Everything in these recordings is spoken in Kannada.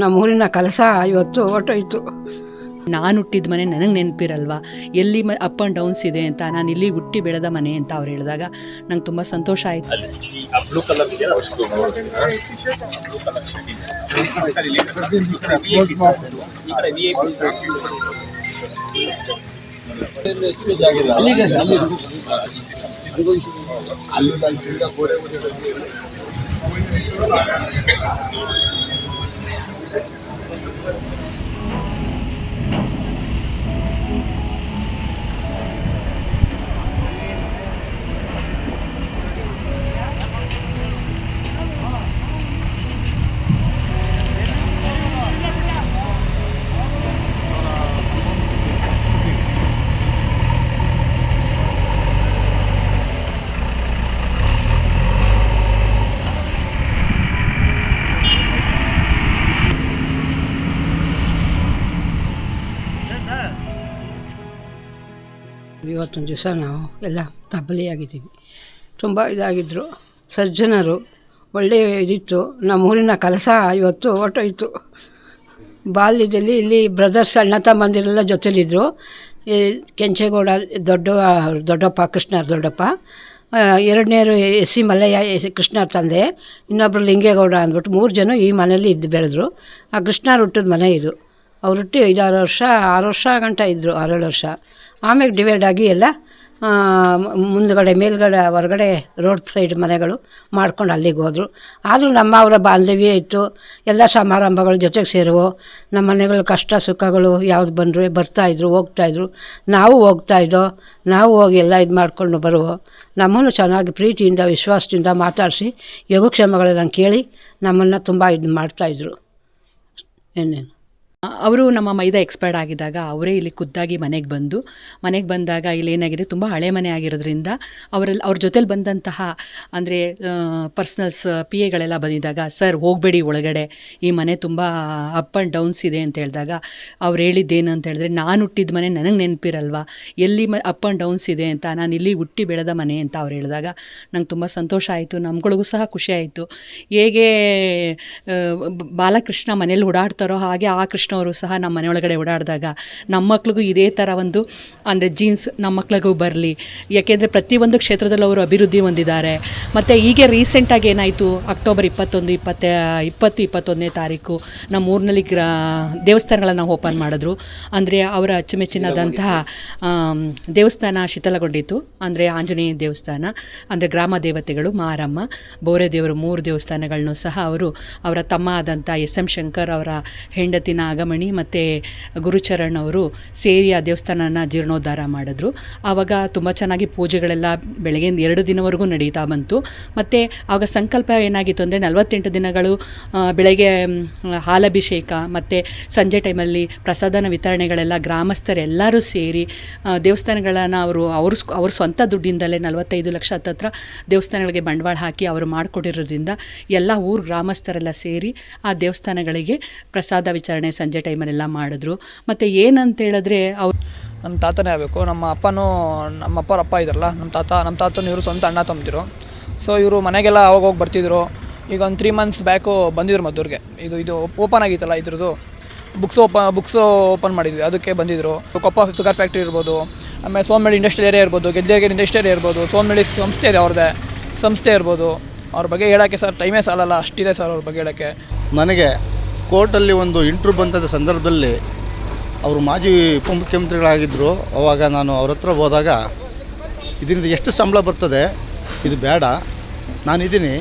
ನಮ್ಮೂರಿನ ಕಲಸ ಇವತ್ತು ಹೊಟ್ಟೋಯ್ತು ನಾನು ಹುಟ್ಟಿದ ಮನೆ ನನಗೆ ನೆನಪಿರಲ್ವಾ? ಎಲ್ಲಿ ಮ ಅಪ್ ಆ್ಯಂಡ್ ಡೌನ್ಸ್ ಇದೆ ಅಂತ ನಾನು ಇಲ್ಲಿ ಹುಟ್ಟಿ ಬೆಳೆದ ಮನೆ ಅಂತ ಅವ್ರು ಹೇಳಿದಾಗ ನಂಗೆ ತುಂಬ ಸಂತೋಷ ಆಯಿತು. ಅಲ್ಲಿ ಆ ಇವತ್ತೊಂದು ದಿವಸ ನಾವು ಎಲ್ಲ ತಬ್ಬಲಿಯಾಗಿದ್ದೀವಿ. ತುಂಬ ಇದಾಗಿದ್ದರು ಸಜ್ಜನರು ಒಳ್ಳೆಯ ಇದಿತ್ತು. ನಮ್ಮೂರಿನ ಕಲಸ ಇವತ್ತು ಹೊಟ್ಟೋಯ್ತು ಬಾಲ್ಯದಲ್ಲಿ ಇಲ್ಲಿ ಬ್ರದರ್ಸ್ ಅಣ್ಣ ತಮ್ಮಂದಿರೆಲ್ಲ ಜೊತೆಲಿದ್ದರು ಕೆಂಚೇಗೌಡ ದೊಡ್ಡ ದೊಡ್ಡಪ್ಪ ಕೃಷ್ಣ ದೊಡ್ಡಪ್ಪ. ಎರಡನೇರು ಎಸ್ ಸಿ ಮಲ್ಲಯ್ಯ ಎಸ್ ತಂದೆ ಇನ್ನೊಬ್ಬರು ಲಿಂಗೇಗೌಡ ಅಂದ್ಬಿಟ್ಟು ಮೂರು ಜನ ಈ ಮನೇಲಿ ಇದ್ದು ಬೆಳೆದ್ರು. ಆ ಕೃಷ್ಣ ಹುಟ್ಟಿದ ಮನೆ ಇದು. ಅವ್ರು ಹುಟ್ಟಿ ಐದಾರು ವರ್ಷ, ಆರು ವರ್ಷ ಗಂಟ ಇದ್ದರು ಆರೇಳು ವರ್ಷ. ಆಮೇಲೆ ಡಿವೈಡ್ ಆಗಿ ಎಲ್ಲ ಮುಂದುಗಡೆ, ಮೇಲ್ಗಡೆ, ಹೊರಗಡೆ ರೋಡ್ ಸೈಡ್ ಮನೆಗಳು ಮಾಡ್ಕೊಂಡು ಅಲ್ಲಿಗೆ ಹೋದರು. ಆದರೂ ನಮ್ಮ ಅವರ ಬಾಂಧವ್ಯ ಇತ್ತು. ಎಲ್ಲ ಸಮಾರಂಭಗಳ ಜೊತೆಗೆ ಸೇರುವು, ನಮ್ಮ ಮನೆಗಳು ಕಷ್ಟ ಸುಖಗಳು ಯಾವ್ದು ಬಂದರು ಬರ್ತಾಯಿದ್ರು ಹೋಗ್ತಾಯಿದ್ರು ನಾವು ಹೋಗ್ತಾಯಿದ್ದೋ ನಾವು ಹೋಗಿ ಎಲ್ಲ ಇದು ಮಾಡ್ಕೊಂಡು ಬರುವೋ, ನಮ್ಮನ್ನು ಚೆನ್ನಾಗಿ ಪ್ರೀತಿಯಿಂದ, ವಿಶ್ವಾಸದಿಂದ ಮಾತಾಡಿಸಿ, ಯೋಗಕ್ಷೇಮಗಳೆಲ್ಲ ಕೇಳಿ ನಮ್ಮನ್ನು ತುಂಬ ಇದು ಮಾಡ್ತಾಯಿದ್ರು ಏನೇನು? ಅವರು ನಮ್ಮ ಮೈದಾ ಎಕ್ಸ್ಪೈರ್ಡ್ ಆಗಿದ್ದಾಗ ಅವರೇ ಇಲ್ಲಿ ಖುದ್ದಾಗಿ ಮನೆಗೆ ಬಂದು, ಮನೆಗೆ ಬಂದಾಗ ಇಲ್ಲಿ ಏನಾಗಿದೆ, ತುಂಬ ಹಳೆ ಮನೆ ಆಗಿರೋದ್ರಿಂದ ಅವರಲ್ಲಿ ಅವ್ರ ಜೊತೆಲಿ ಬಂದಂತಹ, ಅಂದರೆ ಪರ್ಸ್ನಲ್ಸ್ ಪಿ ಎಗಳೆಲ್ಲ ಬಂದಿದ್ದಾಗ, ಸರ್, ಹೋಗಬೇಡಿ ಒಳಗಡೆ, ಈ ಮನೆ ತುಂಬ ಅಪ್ ಆ್ಯಂಡ್ ಡೌನ್ಸ್ ಇದೆ ಅಂತ ಹೇಳಿದಾಗ, ಅವ್ರು ಹೇಳಿದ್ದೇನು ಅಂತ ಹೇಳಿದ್ರೆ, ನಾನು ಹುಟ್ಟಿದ ಮನೆ ನನಗೆ ನೆನಪಿರಲ್ವಾ, ಎಲ್ಲಿ ಮ ಅಪ್ ಆ್ಯಂಡ್ ಡೌನ್ಸ್ ಇದೆ ಅಂತ, ನಾನು ಇಲ್ಲಿ ಹುಟ್ಟಿ ಬೆಳೆದ ಮನೆ ಅಂತ ಅವ್ರು ಹೇಳಿದಾಗ, ನಂಗೆ ತುಂಬ ಸಂತೋಷ ಆಯಿತು, ನಮ್ಗಳಿಗೂ ಸಹ ಖುಷಿ ಆಯಿತು. ಹೇಗೆ ಬಾಲಕೃಷ್ಣ ಮನೇಲಿ ಓಡಾಡ್ತಾರೋ ಹಾಗೆ ಆ ಕೃಷ್ಣ ಅವರು ಸಹ ನಮ್ಮ ಮನೆಯೊಳಗಡೆ ಓಡಾಡಿದಾಗ ನಮ್ಮ ಮಕ್ಳಿಗೂ ಇದೇ ಥರ ಒಂದು, ಅಂದರೆ ಜೀನ್ಸ್ ನಮ್ಮ ಮಕ್ಳಿಗೂ ಬರಲಿ. ಯಾಕೆಂದರೆ ಪ್ರತಿಯೊಂದು ಕ್ಷೇತ್ರದಲ್ಲೂ ಅವರು ಅಭಿವೃದ್ಧಿ ಹೊಂದಿದ್ದಾರೆ. ಮತ್ತು ಹೀಗೆ ರೀಸೆಂಟಾಗಿ ಏನಾಯಿತು? ಅಕ್ಟೋಬರ್ ಇಪ್ಪತ್ತೊಂದು, ಇಪ್ಪತ್ತ, ಇಪ್ಪತ್ತು, ಇಪ್ಪತ್ತೊಂದನೇ ತಾರೀಕು ನಮ್ಮ ಊರಿನಲ್ಲಿ ಗ್ರಾ, ದೇವಸ್ಥಾನಗಳನ್ನು ಓಪನ್ ಮಾಡಿದ್ರು. ಅಂದರೆ ಅವರ ಅಚ್ಚುಮೆಚ್ಚಿನದಂತಹ ದೇವಸ್ಥಾನ ಶಿಥಲಗೊಂಡಿತ್ತು. ಅಂದರೆ ಆಂಜನೇಯ ದೇವಸ್ಥಾನ, ಅಂದರೆ ಗ್ರಾಮ ದೇವತೆಗಳು ಮಾರಮ್ಮ, ಬೋರೆ ದೇವರು ಮೂರು ದೇವಸ್ಥಾನಗಳನ್ನು ಸಹ ಅವರು, ಅವರ ತಮ್ಮ ಆದಂಥ ಎಸ್ ಎಂ ಶಂಕರ್ ಅವರ ಹೆಂಡತಿ ನಾಗಮಣಿ ಮತ್ತು ಗುರುಚರಣ್ ಅವರು ಸೇರಿ ಆ ದೇವಸ್ಥಾನನ ಜೀರ್ಣೋದ್ಧಾರ ಮಾಡಿದ್ರು. ಆವಾಗ ತುಂಬ ಚೆನ್ನಾಗಿ ಪೂಜೆಗಳೆಲ್ಲ ಬೆಳಗ್ಗೆಯಿಂದ ಎರಡು ದಿನವರೆಗೂ ನಡೀತಾ ಬಂತು. ಮತ್ತು ಆವಾಗ ಸಂಕಲ್ಪ ಏನಾಗಿತ್ತು ಅಂದರೆ ನಲವತ್ತೆಂಟು ದಿನಗಳು ಬೆಳಗ್ಗೆ ಹಾಲಭಿಷೇಕ ಮತ್ತು ಸಂಜೆ ಟೈಮಲ್ಲಿ ಪ್ರಸಾದನ ವಿತರಣೆಗಳೆಲ್ಲ ಗ್ರಾಮಸ್ಥರೆಲ್ಲರೂ ಸೇರಿ ದೇವಸ್ಥಾನಗಳನ್ನು ಅವರು, ಅವ್ರ ಅವ್ರ ಸ್ವಂತ ದುಡ್ಡಿಂದಲೇ ನಲವತ್ತೈದು ಲಕ್ಷ ಹತ್ತತ್ರ ದೇವಸ್ಥಾನಗಳಿಗೆ ಬಂಡವಾಳ ಹಾಕಿ ಅವರು ಮಾಡಿಕೊಟ್ಟಿರೋದ್ರಿಂದ ಎಲ್ಲ ಊರು ಗ್ರಾಮಸ್ಥರೆಲ್ಲ ಸೇರಿ ಆ ದೇವಸ್ಥಾನಗಳಿಗೆ ಪ್ರಸಾದ ವಿತರಣೆ ಸಂಜೆ ಟೈಮಲ್ಲೆಲ್ಲ ಮಾಡಿದ್ರು. ಮತ್ತು ಏನಂತ ಹೇಳಿದ್ರೆ ಅವ್ರು ನಮ್ಮ ತಾತನೇ ಆಗಬೇಕು ನಮ್ಮ ಅಪ್ಪನೂ ನಮ್ಮ ಅಪ್ಪರ ಅಪ್ಪ ಇದ್ರಲ್ಲ ನಮ್ಮ ತಾತ ನಮ್ಮ ತಾತನ ಇವರು ಸ್ವಂತ ಅಣ್ಣ ತಮ್ಮದಿರು. ಸೊ ಇವರು ಮನೆಗೆಲ್ಲ ಅವಾಗ ಹೋಗಿ ಬರ್ತಿದ್ರು. ಈಗ ಒಂದು ತ್ರೀ ಮಂತ್ಸ್ ಬ್ಯಾಕು ಬಂದಿದ್ರು ಮದ್ದೂರಿಗೆ. ಇದು ಇದು ಓಪನ್ ಆಗಿತ್ತಲ್ಲ ಇದ್ರದ್ದು. ಬುಕ್ಸ್ ಓಪ ಬುಕ್ಸ್ ಓಪನ್ ಮಾಡಿದ್ವಿ ಅದಕ್ಕೆ ಬಂದಿದ್ದರು ಕೊಪ್ಪ ಶುಗರ್ ಫ್ಯಾಕ್ಟ್ರಿ ಇರ್ಬೋದು ಆಮೇಲೆ ಸೋಮನಳ್ಳಿ ಇಂಡಸ್ಟ್ರಿಯಲ್ ಏರಿಯಾ ಇರ್ಬೋದು ಗೆಜ್ಜೆಗೆ ಇಂಡಸ್ಟ್ರಿಯಲ್ ಏರಿಯಾ ಇರ್ಬೋದು ಸೋಮನಳ್ಳಿ ಸಂಸ್ಥೆ ಇದೆ ಅವ್ರದ್ದೇ ಸಂಸ್ಥೆ ಇರ್ಬೋದು. ಅವ್ರ ಬಗ್ಗೆ ಹೇಳೋಕ್ಕೆ ಸರ್ ಟೈಮೇ ಸಾಲಲ್ಲ ಅಷ್ಟಿದೆ ಸರ್ ಅವ್ರ ಬಗ್ಗೆ ಹೇಳೋಕ್ಕೆ. ನನಗೆ ಕೋರ್ಟಲ್ಲಿ ಒಂದು ಇಂಟ್ರೂ ಬಂದದ ಸಂದರ್ಭದಲ್ಲಿ ಅವರು ಮಾಜಿ ಉಪಮುಖ್ಯಮಂತ್ರಿಗಳಾಗಿದ್ದರು ಅವಾಗ ನಾನು ಅವ್ರ ಹತ್ರ ಹೋದಾಗ, ಇದರಿಂದ ಎಷ್ಟು ಸಂಬಳ ಬರ್ತದೆ? ಇದು ಬೇಡ. ನಾನಿದ್ದೀನಿ.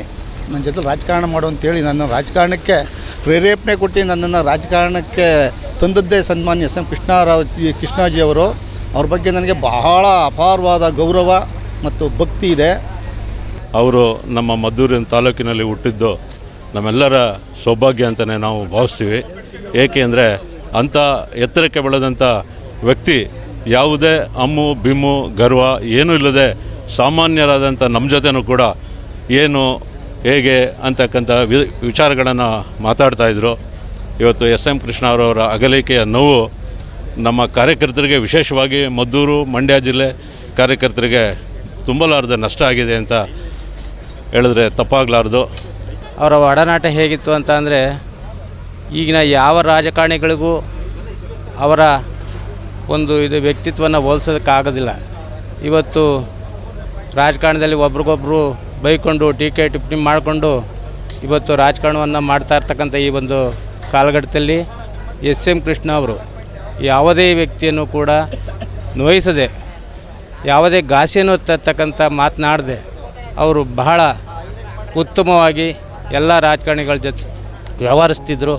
ನನ್ನ ಜೊತೆ ರಾಜಕಾರಣ ಮಾಡು ಅಂತೇಳಿ ನನ್ನ ರಾಜಕಾರಣಕ್ಕೆ ಪ್ರೇರೇಪಣೆ ಕೊಟ್ಟು ನನ್ನನ್ನು ರಾಜಕಾರಣಕ್ಕೆ ತಂದದ್ದೇ ಸನ್ಮಾನ್ಯ ಎಸ್ ಎಂ ಕೃಷ್ಣರಾವ್ ಕೃಷ್ಣಾಜಿ ಅವರು. ಅವ್ರ ಬಗ್ಗೆ ನನಗೆ ಬಹಳ ಅಪಾರವಾದ ಗೌರವ ಮತ್ತು ಭಕ್ತಿ ಇದೆ. ಅವರು ನಮ್ಮ ಮದ್ದೂರಿನ ತಾಲೂಕಿನಲ್ಲಿ ಹುಟ್ಟಿದ್ದು ನಮ್ಮೆಲ್ಲರ ಸೌಭಾಗ್ಯ ಅಂತಲೇ ನಾವು ಭಾವಿಸ್ತೀವಿ. ಏಕೆ ಅಂದರೆ ಅಂಥ ಎತ್ತರಕ್ಕೆ ಬೆಳೆದಂಥ ವ್ಯಕ್ತಿ ಯಾವುದೇ ಅಮ್ಮು, ಬಿಮ್ಮು, ಗರ್ವ ಏನೂ ಇಲ್ಲದೆ ಸಾಮಾನ್ಯರಾದಂಥ ನಮ್ಮ ಜೊತೆನೂ ಕೂಡ ಏನು, ಹೇಗೆ ಅಂತಕ್ಕಂಥ ವಿಚಾರಗಳನ್ನು ಮಾತಾಡ್ತಾಯಿದ್ರು ಇವತ್ತು ಎಸ್ ಎಂ ಕೃಷ್ಣ ಅವರವರ ಅಗಲಿಕೆಯ ನೋವು ನಮ್ಮ ಕಾರ್ಯಕರ್ತರಿಗೆ ವಿಶೇಷವಾಗಿ ಮದ್ದೂರು, ಮಂಡ್ಯ ಜಿಲ್ಲೆ ಕಾರ್ಯಕರ್ತರಿಗೆ ತುಂಬಲಾರದ ನಷ್ಟ ಆಗಿದೆ ಅಂತ ಹೇಳಿದ್ರೆ ತಪ್ಪಾಗಲಾರ್ದು. ಅವರ ಒಡನಾಟ ಹೇಗಿತ್ತು ಅಂತ ಅಂದರೆ, ಈಗಿನ ಯಾವ ರಾಜಕಾರಣಿಗಳಿಗೂ ಅವರ ಒಂದು ಇದು ವ್ಯಕ್ತಿತ್ವನ ಹೋಲಿಸೋದಕ್ಕಾಗೋದಿಲ್ಲ. ಇವತ್ತು ರಾಜಕಾರಣದಲ್ಲಿ ಒಬ್ರಿಗೊಬ್ರು ಬೈಕೊಂಡು ಟೀಕೆ ಟಿಪ್ಪಣಿ ಮಾಡಿಕೊಂಡು ಇವತ್ತು ರಾಜಕಾರಣವನ್ನು ಮಾಡ್ತಾ ಇರ್ತಕ್ಕಂಥ ಈ ಒಂದು ಕಾಲಘಟ್ಟದಲ್ಲಿ ಎಸ್ ಎಂ ಕೃಷ್ಣ ಅವರು ಯಾವುದೇ ವ್ಯಕ್ತಿಯನ್ನು ಕೂಡ ನೋಯಿಸದೆ, ಯಾವುದೇ ಘಾಸಿಯನ್ನು ತರ್ತಕ್ಕಂಥ ಮಾತನಾಡದೆ, ಅವರು ಬಹಳ ಉತ್ತಮವಾಗಿ ಎಲ್ಲ ರಾಜಕಾರಣಿಗಳ ಜೊತೆ ವ್ಯವಹರಿಸ್ತಿದ್ರು.